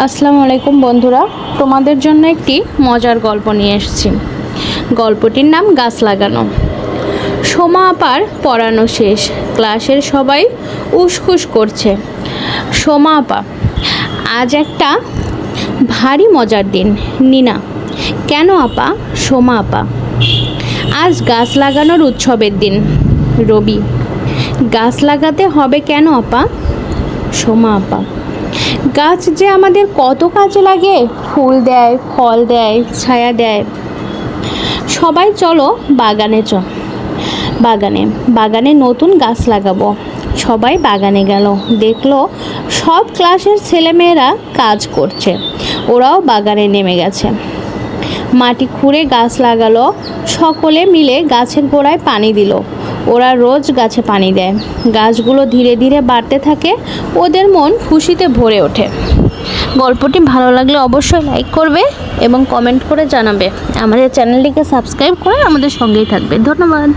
আসসালামু আলাইকুম বন্ধুরা, তোমাদের জন্য একটি মজার গল্প নিয়ে এসেছি। গল্পটির নাম গাছ লাগানো। সোমা আপার পড়ানো শেষ। ক্লাসের সবাই উসখুস করছে। সোমা আপা, আজ একটা ভারী মজার দিন। নিনা, কেন আপা? সোমা আপা, আজ গাছ লাগানোর উৎসবের দিন। রবি, গাছ লাগাতে হবে কেন আপা? সোমা আপা গাছ যে আমাদের কত কাজে লাগে, ফুল দেয়, ফল দেয়, ছায়া দেয়। সবাই চলো বাগানে চ। বাগানে বাগানে নতুন গাছ লাগাবো। সবাই বাগানে গেল। দেখল সব ক্লাসের ছেলেমেয়েরা কাজ করছে। ওরাও বাগানে নেমে গেছে। মাটি খুঁড়ে গাছ লাগালো। সকলে মিলে গাছের গোড়ায় পানি দিল। ওরা রোজ গাছে পানি দেয়। গাছগুলো ধীরে ধীরে বাড়তে থাকে, ওদের মন খুশিতে ভরে ওঠে। গল্পটি ভালো লাগলে অবশ্যই লাইক করবে এবং কমেন্ট করে জানাবে। আমাদের চ্যানেলটিকে সাবস্ক্রাইব করে আমাদের সঙ্গেই থাকবে। ধন্যবাদ।